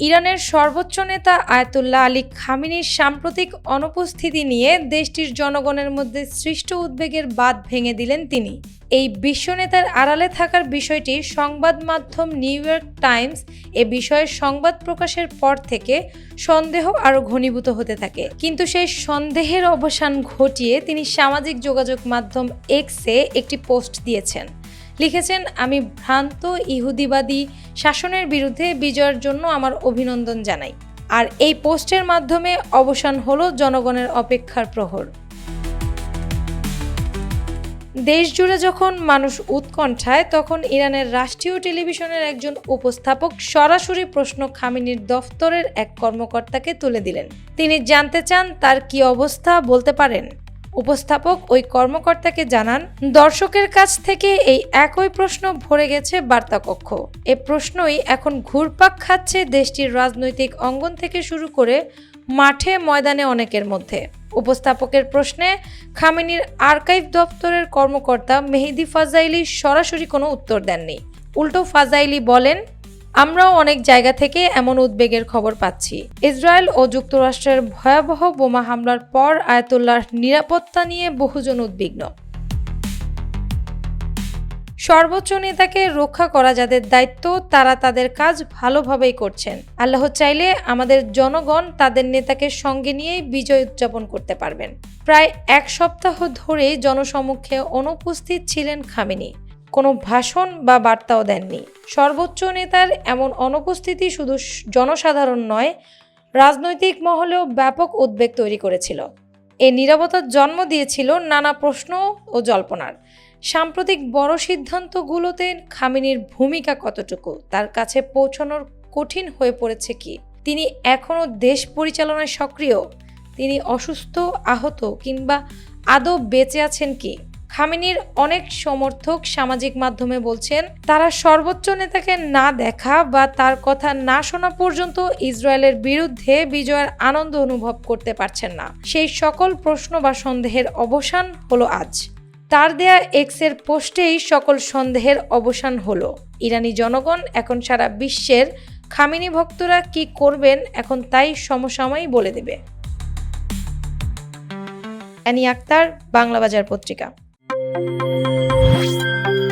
ইরানের সর্বোচ্চ নেতা আয়তুল্লাহ আলী খামিনির সাম্প্রতিক অনুপস্থিতি নিয়ে দেশটির জনগণের মধ্যে সৃষ্ট উদ্বেগের বাদ ভেঙে দিলেন তিনি। এই বিশ্বনেতার আড়ালে থাকার বিষয়টি সংবাদ মাধ্যম নিউ ইয়র্ক টাইমস এ বিষয়ে সংবাদ প্রকাশের পর থেকে সন্দেহ আরও ঘনীভূত হতে থাকে। কিন্তু সেই সন্দেহের অবসান ঘটিয়ে তিনি সামাজিক যোগাযোগ মাধ্যম এক্সে একটি পোস্ট দিয়েছেন। লিখেছেন, আমি ভ্রান্ত ইহুদিবাদী শাসনের বিরুদ্ধে বিজয়ের জন্য আমার অভিনন্দন জানাই। আর এই পোস্টের মাধ্যমে অবসান হলো জনগণের অপেক্ষার প্রহর। দেশ জুড়ে যখন মানুষ উৎকণ্ঠায়, তখন ইরানের রাষ্ট্রীয় টেলিভিশনের একজন উপস্থাপক সরাসরি প্রশ্ন খামিনির দফতরের এক কর্মকর্তাকে তুলে দিলেন। তিনি জানতে চান তার কি অবস্থা বলতে পারেন? উপস্থাপক ওই কর্মকর্তাকে জানান, দর্শকের কাছ থেকে এই একই প্রশ্ন ভরে গেছে বার্তাকক্ষ। এ প্রশ্নই এখন ঘুরপাক খাচ্ছে দেশটির রাজনৈতিক অঙ্গন থেকে শুরু করে মাঠে ময়দানে অনেকের মধ্যে। উপস্থাপকের প্রশ্নে, খামেনির আর্কাইভ দপ্তরের কর্মকর্তা মেহেদি ফাজাইলি সরাসরি কোনো উত্তর দেননি। উল্টো ফাজাইলি বলেন আমরাও অনেক জায়গা থেকে এমন উদ্বেগের খবর পাচ্ছি। ইসরায়েল ও যুক্তরাষ্ট্রের ভয়াবহ বোমা হামলার পর আয়াতুল্লাহর নিরাপত্তা নিয়ে বহুজন উদ্বিগ্ন। সর্বোচ্চ নেতাকে রক্ষা করা যাদের দায়িত্ব, তারা তাদের কাজ ভালোভাবেই করছেন। আল্লাহ চাইলে আমাদের জনগণ তাদের নেতাকে সঙ্গে নিয়েই বিজয় উদযাপন করতে পারবেন। প্রায় এক সপ্তাহ ধরে জনসমক্ষে অনুপস্থিত ছিলেন খামেনি। কোনো ভাষণ বা বার্তাও দেননি। সর্বোচ্চ নেতার এমন অনুপস্থিতি শুধু জনসাধারণ নয়, রাজনৈতিক মহলেও ব্যাপক উদ্বেগ তৈরি করেছিল। এ নিরবতার জন্ম দিয়েছিল নানা প্রশ্ন ও জল্পনার। সাম্প্রতিক বড় সিদ্ধান্তগুলোতে খামিনির ভূমিকা কতটুকু, তার কাছে পৌঁছানোর কঠিন হয়ে পড়েছে কি? তিনি এখনও দেশ পরিচালনায় সক্রিয়? তিনি অসুস্থ, আহত কিংবা আদৌ বেঁচে আছেন কি? খামিনির অনেক সমর্থক সামাজিক মাধ্যমে বলছেন, তারা সর্বোচ্চ নেতাকে না দেখা বা তার কথা না শোনা পর্যন্ত ইসরায়েলের বিরুদ্ধে বিজয়ের আনন্দ অনুভব করতে পারছেন না। সেই সকল প্রশ্ন বা সন্দেহের অবসান হলো আজ। তার দেয়া এক্সের পোস্টেই সকল সন্দেহের অবসান হলো। ইরানি জনগণ এখন সারা বিশ্বের খামিনি ভক্তরা কি করবেন এখন তাই সমসাময়ী বলে দেবে। অ্যানি আক্তার বাংলা বাজার পত্রিকা। Música